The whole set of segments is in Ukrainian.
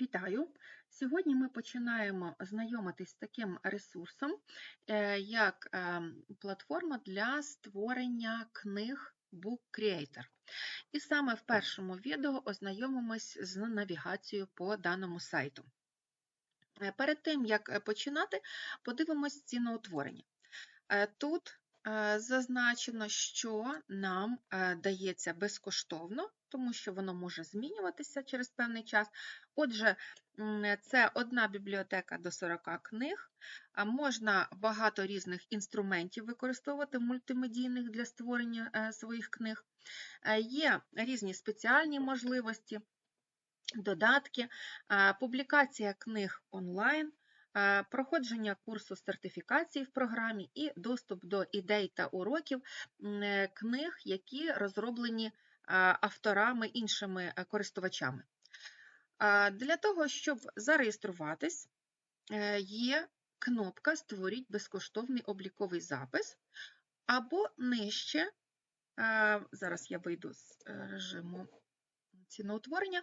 Вітаю! Сьогодні ми починаємо знайомитись з таким ресурсом, е, як е, платформа для створення книг Book Creator. І саме в першому відео ознайомимось з навігацією по даному сайту. Е, Перед тим, як починати, подивимось ціноутворення. Тут зазначено, що нам дається безкоштовно, тому що воно може змінюватися через певний час. Отже, це одна бібліотека до 40 книг. Можна багато різних інструментів використовувати мультимедійних для створення е, своїх книг. Е, Є різні спеціальні можливості, додатки, е, публікація книг онлайн, проходження курсу сертифікації в програмі і доступ до ідей та уроків книг, які розроблені авторами іншими е, користувачами. Для того, щоб зареєструватись, е, є кнопка Створіть безкоштовний обліковий запис, або нижче, е, зараз я вийду з режиму ціноутворення,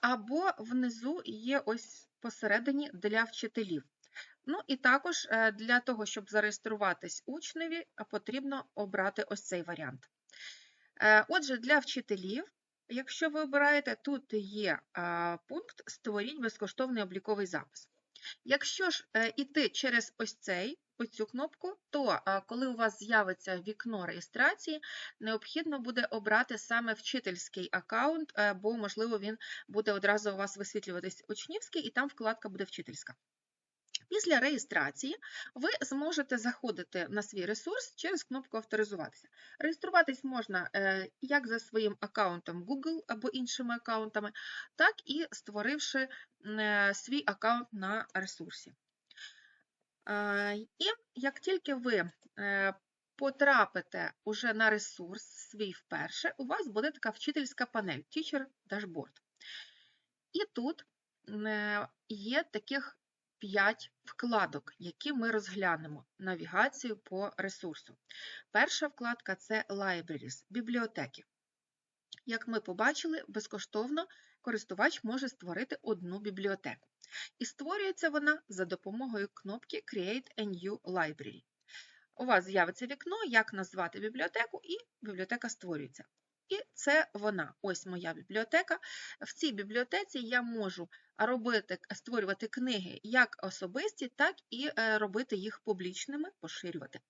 або внизу є ось посередині для вчителів. Ну і також для того, щоб зареєструватись учневі, потрібно обрати ось цей варіант. Е, Отже, для вчителів, якщо ви обираєте, тут є пункт Створіть безкоштовний обліковий запис. Якщо ж е, іти через ось цей, ось цю кнопку, то коли у вас з'явиться вікно реєстрації, необхідно буде обрати саме вчительський аккаунт, е, бо, можливо, він буде одразу у вас висвітлюватись учнівський, і там вкладка буде вчительська. Після реєстрації ви зможете заходити на свій ресурс через кнопку Авторизуватися. Реєструватись можна е, як за своїм аккаунтом Google або іншими аккаунтами, так і створивши е, свій аккаунт на ресурсі. Е, І як тільки ви потрапите уже на ресурс свій вперше, у вас буде така вчительська панель Teacher Dashboard. І тут є таких 5 вкладок, які ми розглянемо навігацію по ресурсу. Перша вкладка це Libraries, бібліотеки. Як ми побачили, безкоштовно користувач може створити одну бібліотеку. І створюється вона за допомогою кнопки Create a New Library. У вас з'явиться вікно, як назвати бібліотеку, і бібліотека створюється. І це вона. Ось моя бібліотека. В цій бібліотеці я можу робити, створювати книги як особисті, так і е, робити їх публічними, поширювати.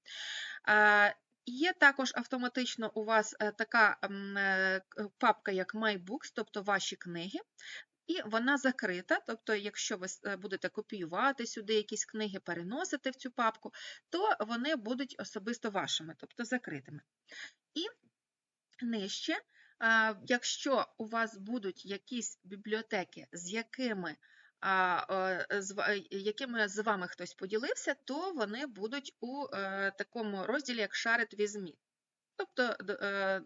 Є також автоматично у вас е, така е, папка, як MyBooks, тобто ваші книги. І вона закрита, тобто, якщо ви будете копіювати сюди якісь книги, переносити в цю папку, то вони будуть особисто вашими, тобто закритими. І нижче, якщо у вас будуть якісь бібліотеки, з якими, е, е, якими з вами хтось поділився, то вони будуть у е, такому розділі, як Shared with Me. Тобто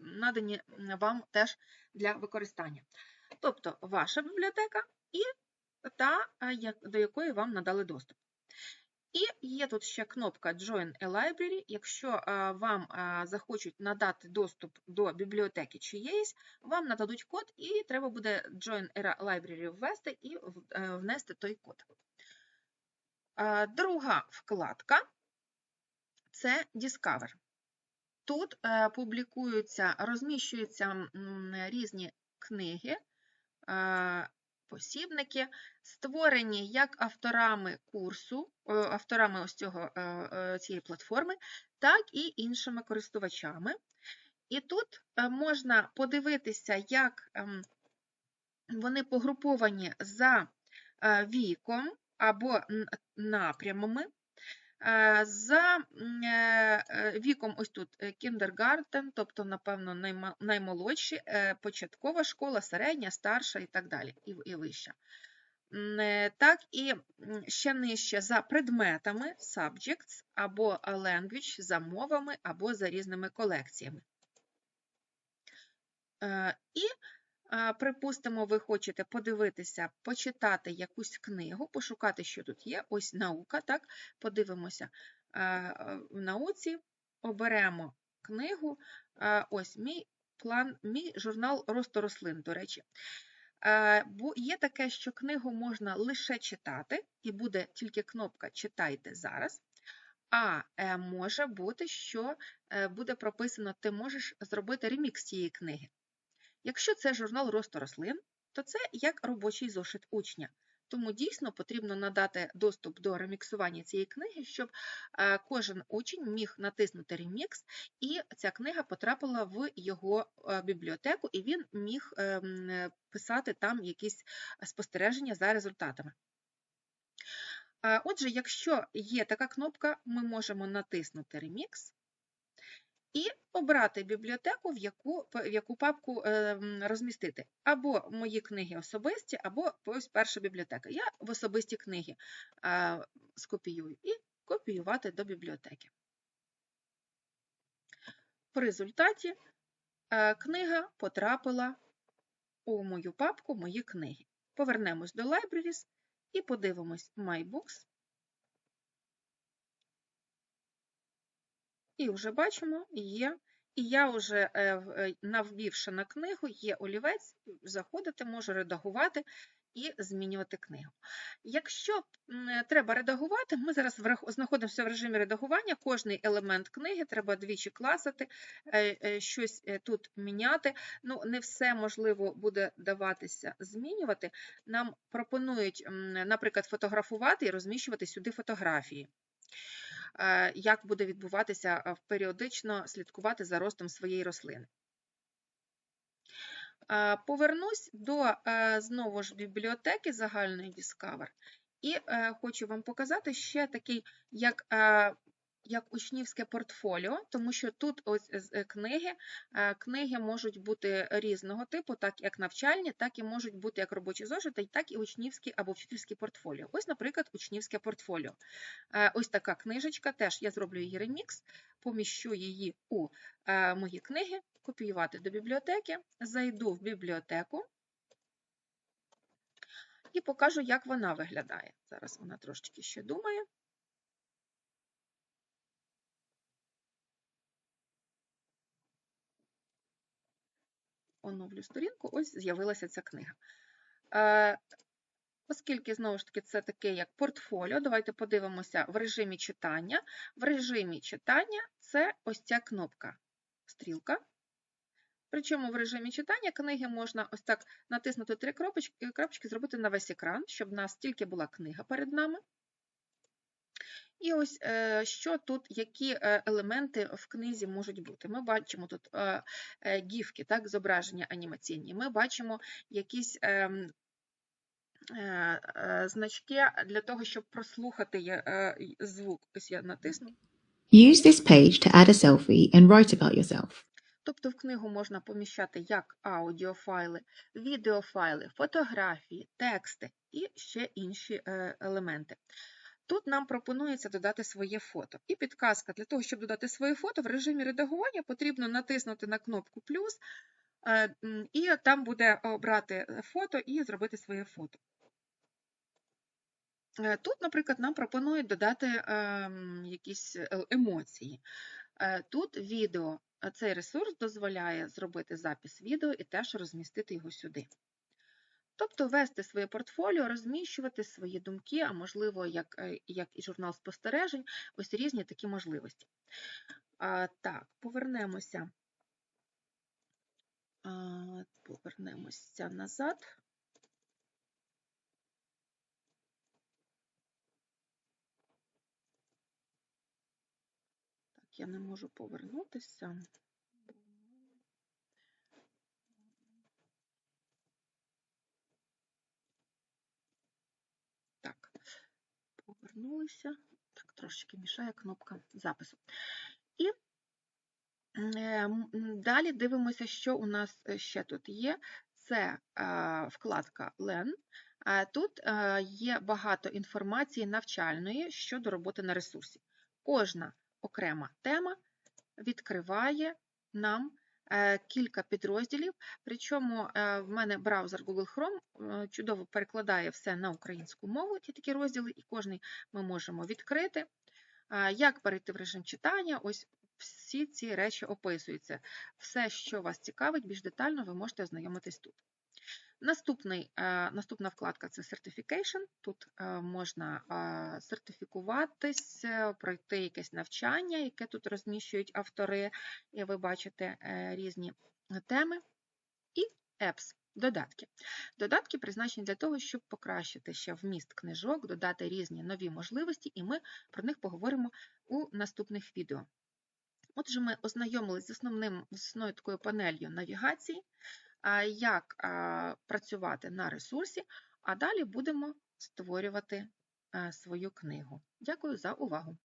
надані вам теж для використання. Тобто ваша бібліотека і та, до якої вам надали доступ. І є тут ще кнопка Join a Library. Якщо вам захочуть надати доступ до бібліотеки чиєїсь, вам нададуть код, і треба буде Join a Library ввести і е, внести той код. Друга вкладка це Discover. Тут публікуються, розміщуються різні книги, посібники, створені як авторами курсу, е, авторами ось цього, е, е, цієї платформи, так і іншими користувачами. І тут можна подивитися, як ем, вони погруповані за віком або напрямами. Е, За е, е, віком, ось тут kindergarten, тобто, напевно, наймолодші, початкова школа, середня, старша і так далі, і, і вища. Так, і ще нижче за предметами, subjects, або language, за мовами, або за різними колекціями. І, припустимо, ви хочете подивитися, почитати якусь книгу, пошукати, що тут є. Ось наука, так, подивимося в науці, оберемо книгу. Ось мій план, мій журнал росту рослин, до речі. Бо є таке, що книгу можна лише читати, і буде тільки кнопка Читайте зараз. А е, може бути, що е, буде прописано, ти можеш зробити ремікс цієї книги. Якщо це журнал росту рослин, то це як робочий зошит учня. Тому дійсно потрібно надати доступ до реміксування цієї книги, щоб е, кожен учень міг натиснути ремікс, і ця книга потрапила в його е, бібліотеку, і він міг ем, писати там якісь спостереження за результатами. Е, Отже, якщо є така кнопка, ми можемо натиснути Remix і обрати бібліотеку, в яку, в яку папку е, розмістити. Або мої книги особисті, або ось перша бібліотека. Я в особисті книги скопіюю і копіювати до бібліотеки. В результаті е, книга потрапила у мою папку Мої книги. Повернемось до Libraries і подивимось My Books. І вже бачимо, є. І я вже, е, е, наввівши на книгу, є олівець, заходити, можу редагувати і змінювати книгу. Якщо е, треба редагувати, ми зараз знаходимося в режимі редагування, кожний елемент книги треба двічі класити, щось тут міняти. Ну, не все можливо буде даватися змінювати. Нам пропонують, наприклад, фотографувати і розміщувати сюди фотографії як буде відбуватися е, періодично слідкувати за ростом своєї рослини. Е, Повернусь до е, знову ж бібліотеки загальної Discover і е, хочу вам показати ще такий, як, е, як учнівське портфоліо, тому що тут ось е, книги, е, книги можуть бути різного типу, так як навчальні, так і можуть бути як робочі зошити, так і учнівські або вчительські портфоліо. Ось, наприклад, учнівське портфоліо. Е, Ось така книжечка, теж я зроблю її ремікс, поміщу її у е, мої книги, копіювати до бібліотеки, зайду в бібліотеку і покажу, як вона виглядає. Зараз вона трошечки ще думає. Оновлю сторінку, ось з'явилася ця книга. Е, Оскільки, знову ж таки, це таке як портфоліо, давайте подивимося в режимі читання. В режимі читання це ось ця кнопка стрілка. Причому в режимі читання книги можна ось так натиснути три крапочки, зробити на весь екран, щоб в нас тільки була книга перед нами. І ось е, що тут, які е, елементи в книзі можуть бути. Ми бачимо тут е, гіфки, так, зображення анімаційні. Ми бачимо якісь ем, значки для того, щоб прослухати звук. Ось я натисну. Use this page to add a selfie and write about yourself. Тобто в книгу можна поміщати як аудіофайли, відеофайли, фотографії, тексти і ще інші елементи. Тут нам пропонується додати своє фото. І підказка для того, щоб додати своє фото, в режимі редагування потрібно натиснути на кнопку плюс, е, і там буде обрати е, фото і зробити своє фото. Е, Тут, наприклад, нам пропонують додати якісь емоції. Тут відео, цей ресурс дозволяє зробити запис відео і теж розмістити його сюди. Тобто вести своє портфоліо, розміщувати свої думки, а можливо, як, е, як і журнал спостережень, ось різні такі можливості. А, Так, повернемося. А, Повернемося назад. Так, я не можу повернутися. Так, повернулися. Так, трошечки мішає кнопка запису. І е, далі дивимося, що у нас е, ще тут є. Це е, вкладка LEN. Тут є багато інформації навчальної щодо роботи на ресурсі. Кожна окрема тема відкриває нам кілька підрозділів. Причому е, в мене браузер Google Chrome е, чудово перекладає все на українську мову, ті такі розділи, і кожний ми можемо відкрити. Як перейти в режим читання? Ось всі ці речі описуються. Все, що вас цікавить, більш детально ви можете ознайомитись тут. Наступний, е, наступна вкладка це Certification. Тут е, можна е, сертифікуватись, пройти якесь навчання, яке тут розміщують автори, і ви бачите різні теми. І Apps – додатки. Додатки призначені для того, щоб покращити ще вміст книжок, додати різні нові можливості, і ми про них поговоримо у наступних відео. Отже, ми ознайомилися з основним основною такою панелью навігації, як працювати на ресурсі, а далі будемо створювати свою книгу. Дякую за увагу!